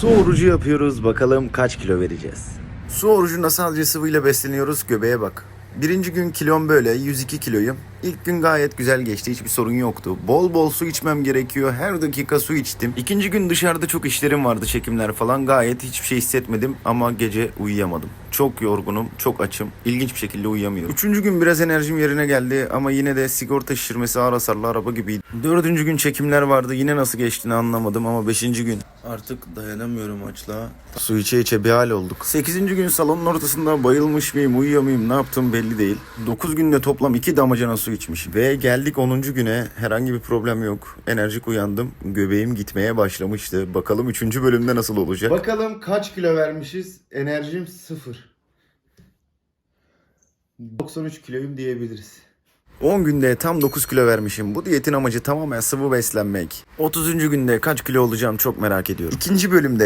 Su orucu yapıyoruz. Bakalım kaç kilo vereceğiz. Su orucunda sadece sıvıyla besleniyoruz. Göbeğe bak. Birinci gün kilom böyle 102 kiloyum. İlk gün gayet güzel geçti. Hiçbir sorun yoktu. Bol bol su içmem gerekiyor. Her dakika su içtim. İkinci gün dışarıda çok işlerim vardı çekimler falan. Gayet hiçbir şey hissetmedim ama gece uyuyamadım. Çok yorgunum, çok açım. İlginç bir şekilde uyuyamıyorum. Üçüncü gün biraz enerjim yerine geldi ama yine de sigorta şişirmesi ağır hasarlı araba gibiydi. Dördüncü gün çekimler vardı. Yine nasıl geçtiğini anlamadım ama beşinci gün artık dayanamıyorum açlığa. Su içe içe bir hal olduk. Sekizinci gün salonun ortasında bayılmış mıyım, uyuyor muyum, ne yaptım belli değil. Dokuz günde toplam iki damacana su içmiş. Ve geldik 10. güne herhangi bir problem yok. Enerjik uyandım. Göbeğim gitmeye başlamıştı. Bakalım 3. bölümde nasıl olacak? Bakalım kaç kilo vermişiz? Enerjim sıfır. 93 kiloyum diyebiliriz. 10 günde tam 9 kilo vermişim. Bu diyetin amacı tamamen sıvı beslenmek. 30. günde kaç kilo olacağım çok merak ediyorum. İkinci bölümde